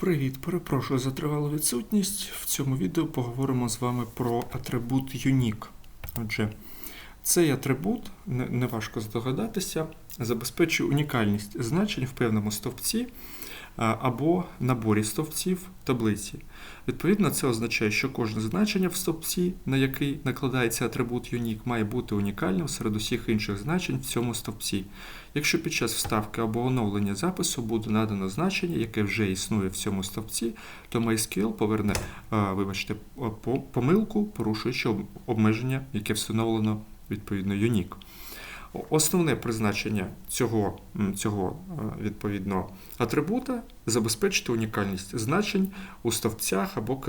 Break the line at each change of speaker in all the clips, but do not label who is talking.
Привіт, перепрошую за тривалу відсутність. В цьому відео поговоримо з вами про атрибут Unique. Отже, цей атрибут, не- неважко здогадатися, забезпечує унікальність значень в певному стовпці або наборі стовпців таблиці. Відповідно, це означає, що кожне значення в стовпці, на який накладається атрибут Unique, має бути унікальним серед усіх інших значень в цьому стовпці. Якщо під час вставки або оновлення запису буде надано значення, яке вже існує в цьому стовпці, то MySQL поверне, е, вибачте, по- помилку, порушуючи обмеження, яке встановлено відповідно Unique. Основне призначення цього, цього е, відповідно атрибута забезпечити унікальність значень у стовпцях або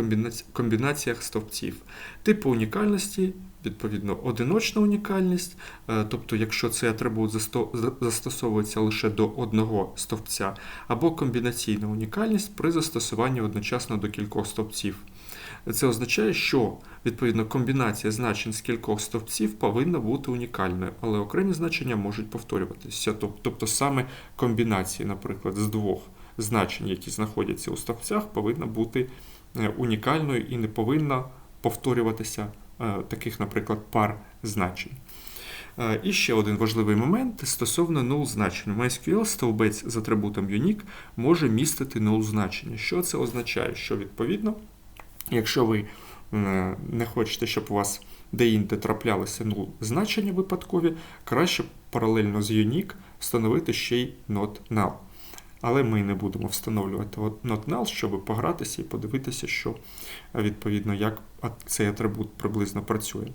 комбінаціях стовпців. Типу унікальності, відповідно, одиночна унікальність, е, тобто, якщо цей атрибут застосовується лише до одного стовпця, або комбінаційна унікальність при застосуванні одночасно до кількох стовпців. Це означає, що відповідно комбінація значень з кількох стовпців повинна бути унікальною, але окремі значення можуть повторюватися. Тобто саме комбінація, наприклад, з двох значень, які знаходяться у стовпцях, повинна бути е, унікальною і не повинна повторюватися е, таких, наприклад, пар значень. Е, І ще один важливий момент стосовно null значень. MySQL стовбець з атрибутом unique може містити null значення. Що це означає? Що відповідно, якщо ви е, не хочете, щоб у вас деінде траплялися null значення випадкові, краще паралельно з unique встановити ще й not null. Але ми не будемо встановлювати not null, щоб погратися і подивитися, що відповідно як цей атрибут приблизно працює.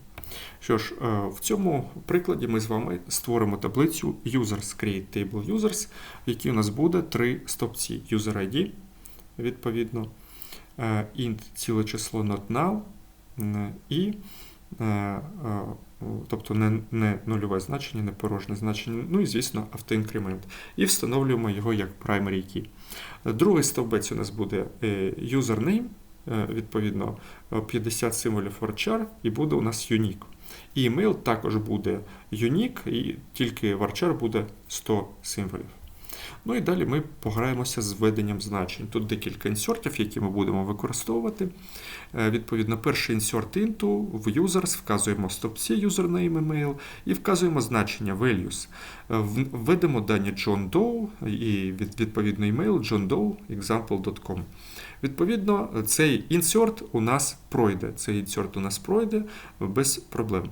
Що ж, е, в цьому прикладі ми з вами створимо таблицю users create table users, в якій у нас буде три стовпці: user ID, відповідно, int ціле число not null і е, е, тобто не, не нульове значення, не порожнє значення, ну і, звісно, автоінкремент. І встановлюємо його як primary key. Другий стовбець у нас буде е, username, е, відповідно, е, 50 символів varchar, і буде у нас unique. І email також буде unique, і тільки varchar буде 100 символів. Ну і далі ми пограємося з введенням значень. Тут декілька інсертів, які ми будемо використовувати. Е, Відповідно, перший insert into в users вказуємо стопці username email і вказуємо значення values. Е, Введемо дані John Doe і від- відповідно email John Doe example.com. Відповідно, цей insert у нас пройде. Цей insert у нас пройде без проблем.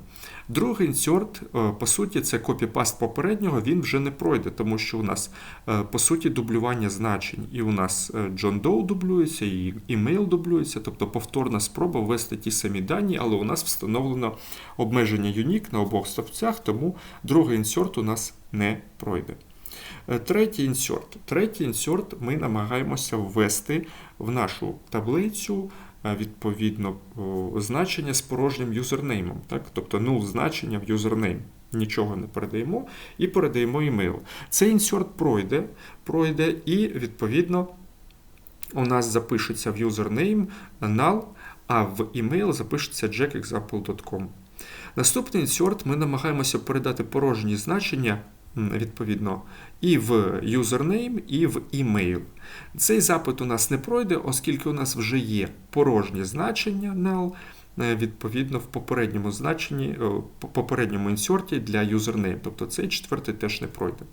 Другий insert, е, по суті, це копіпаст попереднього, він вже не пройде, тому що у нас е, по суті дублювання значень. І у нас е, John Doe дублюється, і email дублюється, тобто повторна спроба ввести ті самі дані, але у нас встановлено обмеження unique на обох стовпцях, тому другий insert у нас не пройде. Е, Третій інсерт. Третій інсерт ми намагаємося ввести в нашу таблицю е, відповідно значення з порожнім юзернеймом. Так? Тобто null значення в юзернейм. Нічого не передаємо і передаємо email. Цей інсерт пройде, пройде і відповідно у нас запишеться в юзернейм null, а в email запишеться jackexample.com. Наступний інсерт ми намагаємося передати порожні значення відповідно і в username, і в email. Цей запит у нас не пройде, оскільки у нас вже є порожнє значення null, е, відповідно в попередньому значенні, е, попередньому інсерті для username. Тобто цей четвертий теж не пройде.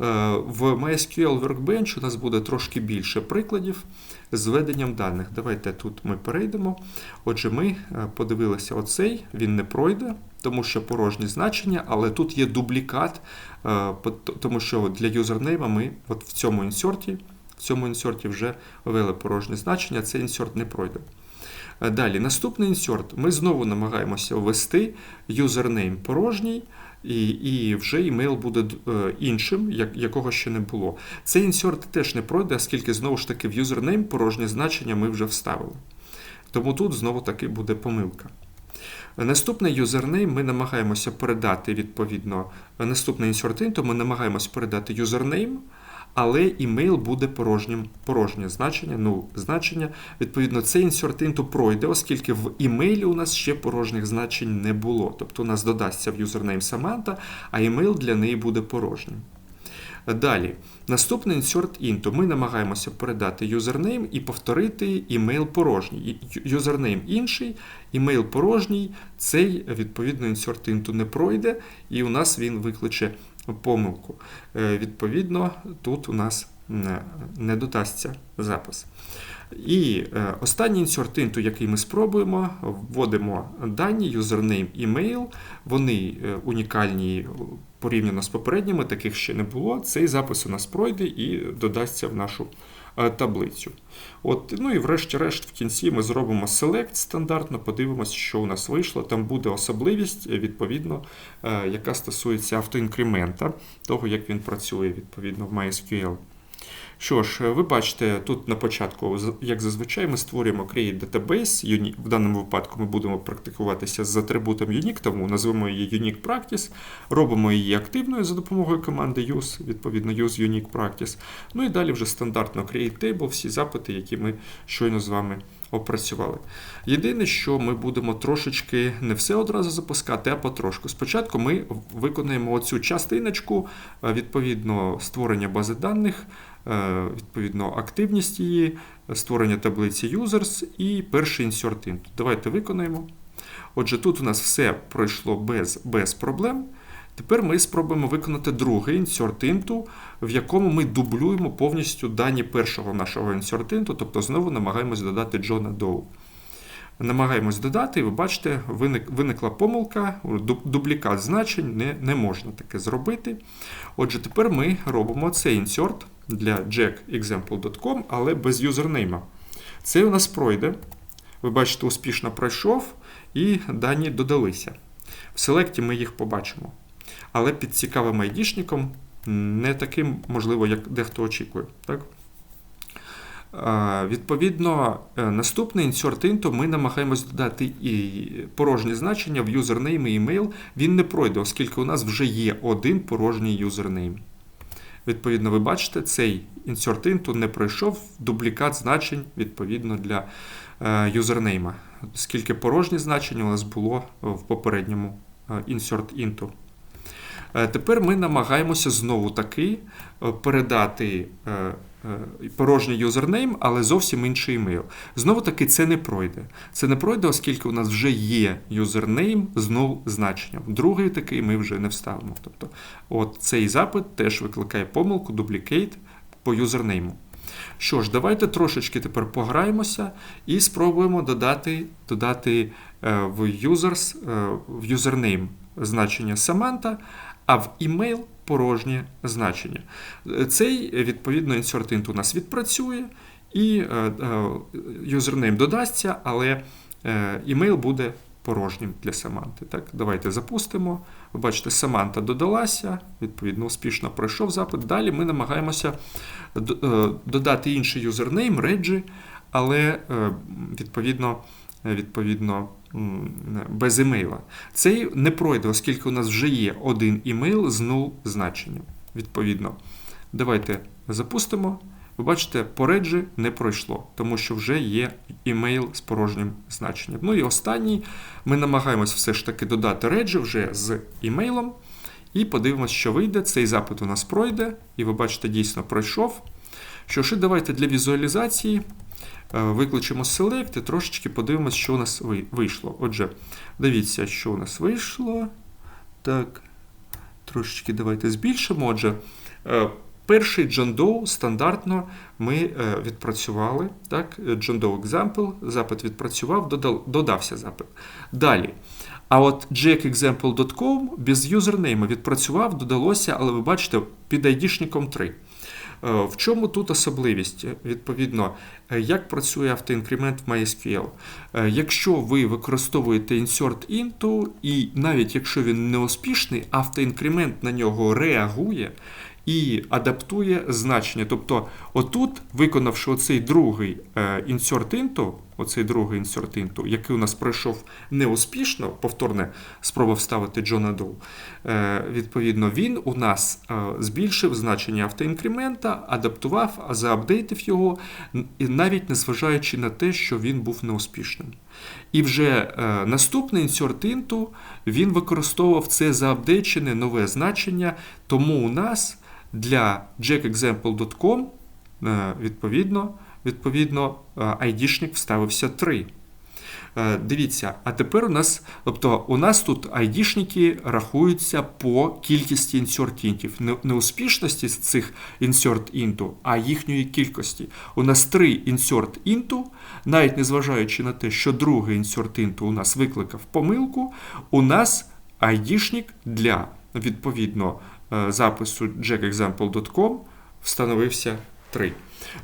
Е, В MySQL Workbench у нас буде трошки більше прикладів з введенням даних. Давайте тут ми перейдемо. Отже, ми е, подивилися оцей, він не пройде, тому що порожні значення, але тут є дублікат, е, тому що для юзернейма ми от в цьому інсерті, в цьому інсерті вже ввели порожні значення, цей інсерт не пройде. Далі, наступний інсерт. Ми знову намагаємося ввести юзернейм порожній, і, і вже імейл буде е, іншим, як, якого ще не було. Цей інсерт теж не пройде, оскільки знову ж таки в юзернейм порожнє значення ми вже вставили. Тому тут знову таки буде помилка. Наступний юзернейм ми намагаємося передати відповідно наступний інсертин, то ми намагаємося передати юзернейм, але імейл буде порожнім, порожнє значення, ну, значення. Відповідно, цей into пройде, оскільки в імейлі у нас ще порожніх значень не було. Тобто у нас додасться в юзернейм Samantha, а імейл для неї буде порожнім. Далі, наступний insert into. Ми намагаємося передати юзернейм і повторити імейл порожній. Юзернейм інший, імейл порожній, цей відповідно insert into не пройде, і у нас він викличе помилку. Е, Відповідно, тут у нас не, не додасться запис. І е, останній insert into, який ми спробуємо, вводимо дані, юзернейм, імейл. Вони е, унікальні порівняно з попередніми, таких ще не було. Цей запис у нас пройде і додасться в нашу е, таблицю. От, ну і врешті-решт, в кінці ми зробимо select стандартно, подивимося, що у нас вийшло. Там буде особливість, е, відповідно, е, яка стосується автоінкремента, того, як він працює відповідно в MySQL. Що ж, е, ви бачите, тут на початку, як зазвичай, ми створюємо Create Database. В даному випадку ми будемо практикуватися з атрибутом Unique, тому назвемо її Unique Practice, робимо її активною за допомогою команди use, відповідно use Unique Practice. Ну і далі вже стандартно Create Table, всі запити, які ми щойно з вами опрацювали. Єдине, що ми будемо трошечки не все одразу запускати, а потрошку. Спочатку ми виконаємо оцю частиночку, е, відповідно, створення бази даних, відповідно, активність її, створення таблиці users і перший insert int. Давайте виконаємо. Отже, тут у нас все пройшло без, без проблем. Тепер ми спробуємо виконати другий insert int, в якому ми дублюємо повністю дані першого нашого insert int, тобто знову намагаємось додати Джона Доу. Намагаємось додати, і ви бачите, виник, виникла помилка, дублікат значень, не, не можна таке зробити. Отже, тепер ми робимо цей insert для jackexample.com, але без юзернейма. Цей у нас пройде. Ви бачите, успішно пройшов, і дані додалися. В селекті ми їх побачимо. Але під цікавим айдішником не таким, можливо, як дехто очікує. Так? Відповідно, е, наступний insert into ми намагаємось додати і порожнє значення в юзернейм і імейл. Він не пройде, оскільки у нас вже є один порожній юзернейм. Відповідно, ви бачите, цей insert into не пройшов дублікат значень відповідно для е, юзернейма, оскільки порожнє значення у нас було в попередньому е, insert into. Тепер ми намагаємося знову таки передати порожній юзернейм, але зовсім інший імейл. Знову таки це не пройде. Це не пройде, оскільки у нас вже є юзернейм з null значенням. Другий такий ми вже не вставимо. Тобто, от цей запит теж викликає помилку, дублікейт по юзернейму. Що ж, давайте трошечки тепер пограємося і спробуємо додати, додати е, в users, е, в юзернейм значення Samantha, а в email порожнє значення. Цей, відповідно, insert int у нас відпрацює, і е, е, юзернейм додасться, але е, email буде порожнім для Саманти. Так? Давайте запустимо. Ви бачите, Саманта додалася, відповідно, успішно пройшов запит. Далі ми намагаємося додати інший юзернейм, Reggie, але відповідно, відповідно без імейла. Цей не пройде, оскільки у нас вже є один імейл з null значенням. Відповідно, давайте запустимо. Ви бачите, по Reggie не пройшло, тому що вже є імейл з порожнім значенням. Ну і останній ми намагаємось все ж таки додати Reggie вже з імейлом. І подивимося, що вийде. Цей запит у нас пройде, і ви бачите, дійсно пройшов. Що ж, давайте для візуалізації викличемо Select і трошечки подивимося, що у нас вийшло. Отже, дивіться, що у нас вийшло. Так, трошечки давайте збільшимо. Отже, е, перший Doe стандартно ми е, відпрацювали. Так, Doe example, запит відпрацював, додав, додався запит. Далі. А от jackexample.com без юзернейма відпрацював, додалося, але ви бачите, під ID-шником 3. Е, В чому тут особливість? Відповідно, е, як працює автоінкремент в MySQL? Е, Якщо ви використовуєте insert into, і навіть якщо він не успішний, автоінкремент на нього реагує і адаптує значення. Тобто, отут, виконавши оцей другий insert into, оцей другий insert into, який у нас пройшов неуспішно, повторне спроба вставити Джона Доу, е, відповідно, він у нас е, збільшив значення автоінкремента, адаптував, заапдейтив його, навіть незважаючи на те, що він був неуспішним. І вже е, наступний insert into, він використовував це заапдейчене нове значення, тому у нас для jackexample.com, е, відповідно, відповідно, е, айдішник вставився 3. Е, Дивіться, а тепер у нас, тобто у нас тут айдішники рахуються по кількості інсерт-інтів. Не, не успішності з цих insert-інту, а їхньої кількості. У нас три insert-інту, навіть незважаючи на те, що другий insert-інту у нас викликав помилку, у нас айдішник для відповідно е, запису jackexample.com встановився 3.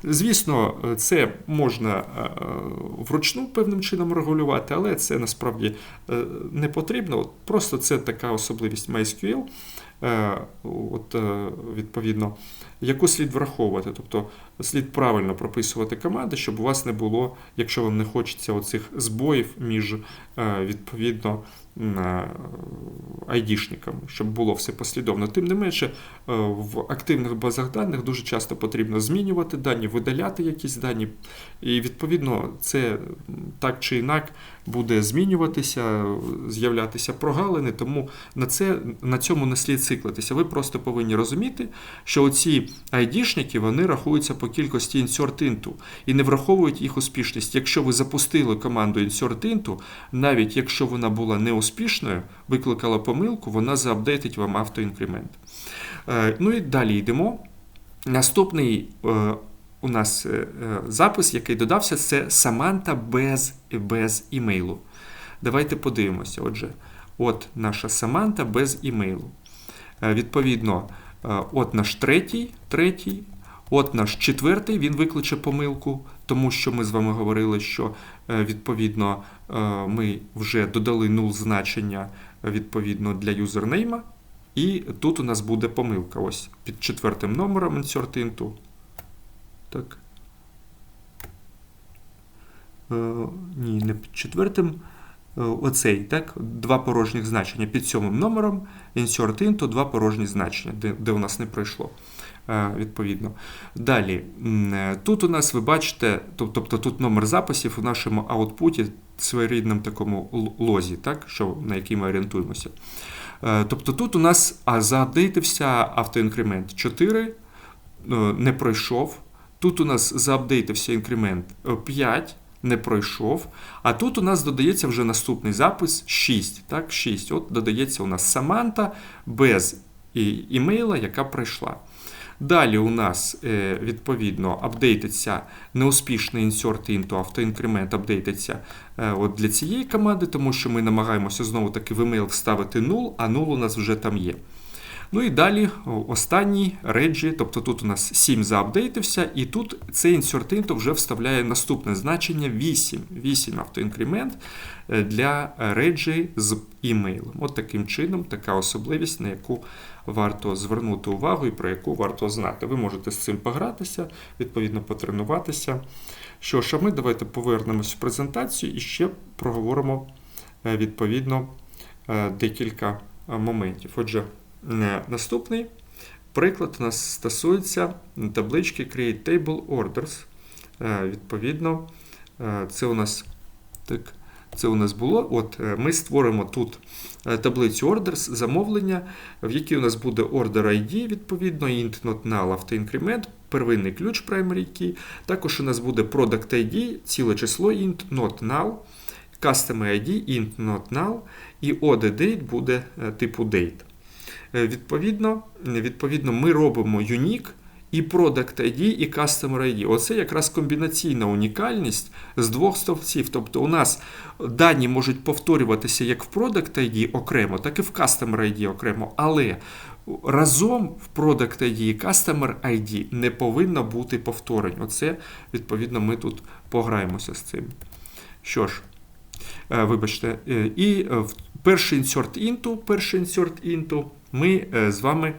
Звісно, це можна е, вручну певним чином регулювати, але це насправді е, не потрібно. Просто це така особливість MySQL, е, от, е, відповідно, яку слід враховувати. Тобто слід правильно прописувати команди, щоб у вас не було, якщо вам не хочеться оцих збоїв між е, відповідно е, айдішниками, щоб було все послідовно. Тим не менше, е, в активних базах даних дуже часто потрібно змінювати дані, видаляти якісь дані, і відповідно це так чи інак буде змінюватися, з'являтися прогалини, тому на це на цьому не слід циклитися. Ви просто повинні розуміти, що оці айдішники вони рахуються по кількості into і не враховують їх успішність. Якщо ви запустили команду into, навіть якщо вона була неуспішною, викликала помилку, вона заапдейтить вам автоінкремент. Е, Ну і далі йдемо. Наступний е, у нас е, е, запис, який додався, це Саманта без, без імейлу. Давайте подивимося. Отже, от наша Саманта без імейлу. Е, Відповідно, от наш третій, третій, от наш четвертий, він викличе помилку, тому що ми з вами говорили, що відповідно ми вже додали нул значення відповідно для юзернейма. І тут у нас буде помилка. Ось під четвертим номером into. Так. Е, ні, не під четвертим. Е, Оцей, так? Два порожніх значення. Під сьомим номером insert into, два порожні значення, де, де у нас не пройшло. Е, Відповідно. Далі. е, Тут у нас ви бачите, тоб- тобто тут номер записів у нашому аутпуті своєрідному такому лозі, так? що, на який ми орієнтуємося. Тобто тут у нас а, заапдейтився автоінкремент 4, е, не пройшов. Тут у нас заапдейтився інкремент е, 5, не пройшов. А тут у нас додається вже наступний запис 6. Так, 6. От додається у нас Саманта без імейла, яка пройшла. Далі у нас е, відповідно апдейтиться неуспішний insert into автоінкремент апдейтиться е, от для цієї команди, тому що ми намагаємося знову таки в email вставити null, а null у нас вже там є. Ну і далі останній реджі, тобто тут у нас 7 заапдейтився, і тут цей insert вже вставляє наступне значення 8. 8 автоінкремент е, для реджі з імейлом. От таким чином, така особливість, на яку варто звернути увагу і про яку варто знати. Ви можете з цим погратися, відповідно потренуватися. Що ж, а ми давайте повернемось в презентацію і ще проговоримо е, відповідно е, декілька моментів. Отже, наступний приклад у нас стосується таблички Create Table Orders. Е, Відповідно, е, це у нас так. Це у нас було. От е, ми створимо тут е, таблицю orders, замовлення, в якій у нас буде order ID, відповідно, int not null автоінкремент, первинний ключ primary key. Також у нас буде product ID, ціле число int not null, custom ID int not null, і OD date буде е, типу date. Е, Відповідно, відповідно, ми робимо unique і Product ID, і Customer ID. Оце якраз комбінаційна унікальність з двох стовпців. Тобто у нас дані можуть повторюватися як в Product ID окремо, так і в Customer ID окремо. Але разом в Product ID і Customer ID не повинно бути повторень. Оце, відповідно, ми тут пограємося з цим. Що ж, е, вибачте, е, і в перший insert into, перший insert into ми е, з вами е,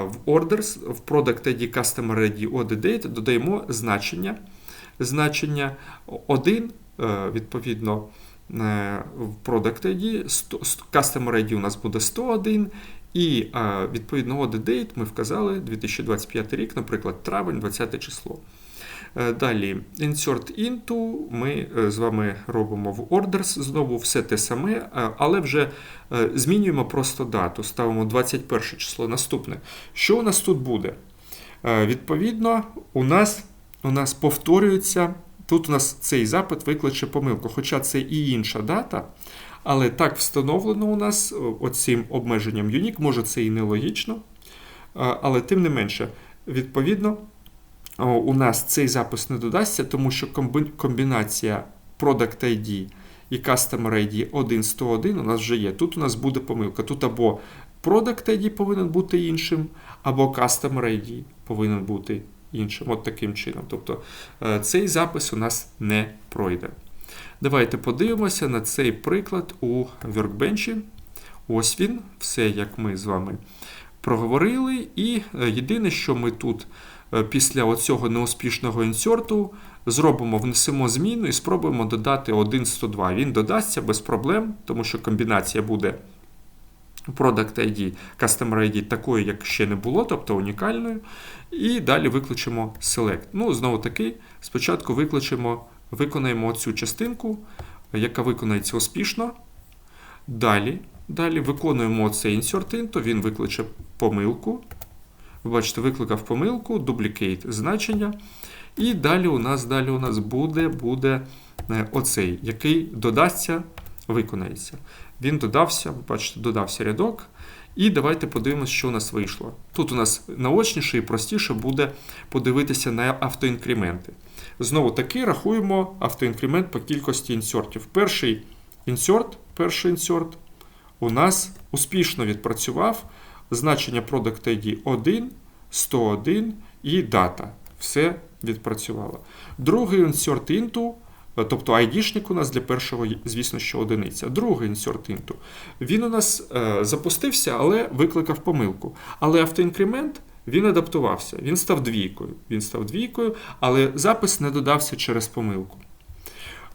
в orders, в product ID, customer ID, order date додаємо значення. Значення 1, е, відповідно, в product ID, customer ID у нас буде 101, і відповідно order date ми вказали 2025 рік, наприклад, травень, 20 число. Е, Далі insert into, ми е, з вами робимо в orders, знову все те саме, е, але вже змінюємо просто дату. Ставимо 21 число. Наступне. Що у нас тут буде? Відповідно, у нас, у нас повторюється. Тут у нас цей запит викличе помилку, хоча це і інша дата, але так встановлено у нас оцим обмеженням Unique, може це і нелогічно, але тим не менше, відповідно, у нас цей запис не додасться, тому що комбінація Product ID і Customer ID 101 у нас вже є. Тут у нас буде помилка. Тут або Product ID повинен бути іншим, або Customer ID повинен бути іншим. От таким чином. Тобто е, цей запис у нас не пройде. Давайте подивимося на цей приклад у Workbench. Ось він, все як ми з вами проговорили. І е, єдине, що ми тут після оцього неуспішного інсерту зробимо, внесемо зміну і спробуємо додати 1.102. Він додасться без проблем, тому що комбінація буде Product ID, Customer ID такою, як ще не було, тобто унікальною. І далі викличемо Select. Ну, знову таки, спочатку викличемо, виконаємо цю частинку, яка виконається успішно. Далі, далі виконуємо цей insert into, він викличе помилку. Ви бачите, викликав помилку, duplicate значення. І далі у нас далі у нас буде, буде е, оцей, який додасться, виконається. Він додався, бачите, додався рядок. І давайте подивимося, що у нас вийшло. Тут у нас наочніше і простіше буде подивитися на автоінкременти. Знову таки рахуємо автоінкремент по кількості інсертів. Перший інсерт, перший інсерт у нас успішно відпрацював значення Product ID 1, 101 і дата. Все відпрацювало. Другий insert into, тобто ID-шник у нас для першого, звісно, що одиниця. Другий insert into, він у нас е, запустився, але викликав помилку. Але автоінкремент він адаптувався, він став двійкою. Він став двійкою, але запис не додався через помилку.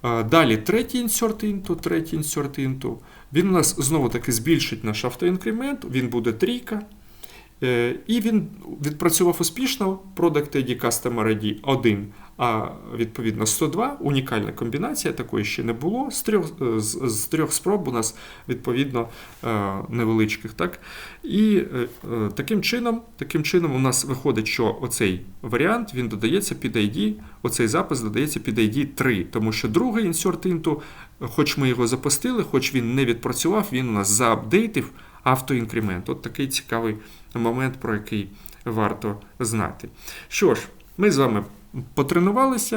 Е, Далі третій insert into, третій insert into. Він у нас знову таки збільшить наш автоінкремент, він буде трійка. Е, І він відпрацював успішно Product ID Customer ID 1, а відповідно 102. Унікальна комбінація, такої ще не було. З трьох, е, з, з трьох спроб у нас відповідно е, невеличких. Так? І е, таким чином, таким чином у нас виходить, що оцей варіант він додається під ID, оцей запис додається під ID 3, тому що другий insert into, хоч ми його запустили, хоч він не відпрацював, він у нас заапдейтив автоінкремент. От такий цікавий момент, про який варто знати. Що ж, ми з вами потренувалися.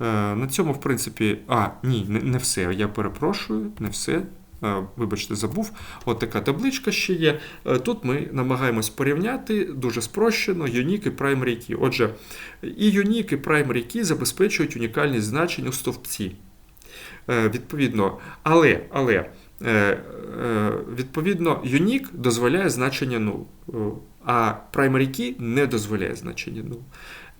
Е, На цьому, в принципі, а, ні, не, все. Я перепрошую, не все. Е, Вибачте, забув. От така табличка ще є. Е, Тут ми намагаємось порівняти дуже спрощено Unique і Primary Key. Отже, і Unique, і Primary Key забезпечують унікальність значень у стовпці. Відповідно, але, але відповідно, Unique дозволяє значення null, а Primary Key не дозволяє значення null.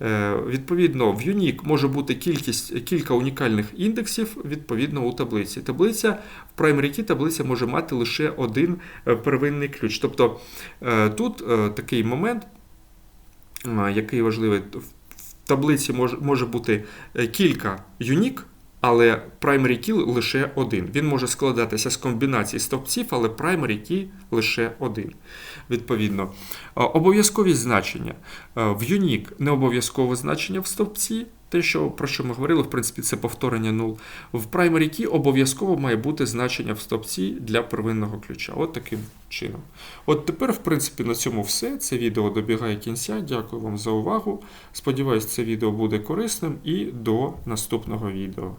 Е, Відповідно, в Unique може бути кількість, кілька унікальних індексів відповідно у таблиці. Таблиця в Primary Key таблиця може мати лише один е, первинний ключ. Тобто е, тут такий момент, який важливий, в таблиці може, бути кілька Unique, але primary key лише один. Він може складатися з комбінацій стовпців, але primary key лише один. Відповідно, А, обов'язковість значення. В Unique не обов'язкове значення в стовпці. Те, що, про що ми говорили, в принципі, це повторення null. В primary key обов'язково має бути значення в стовпці для первинного ключа. От таким чином. От тепер, в принципі, на цьому все. Це відео добігає кінця. Дякую вам за увагу. Сподіваюсь, це відео буде корисним і до наступного відео.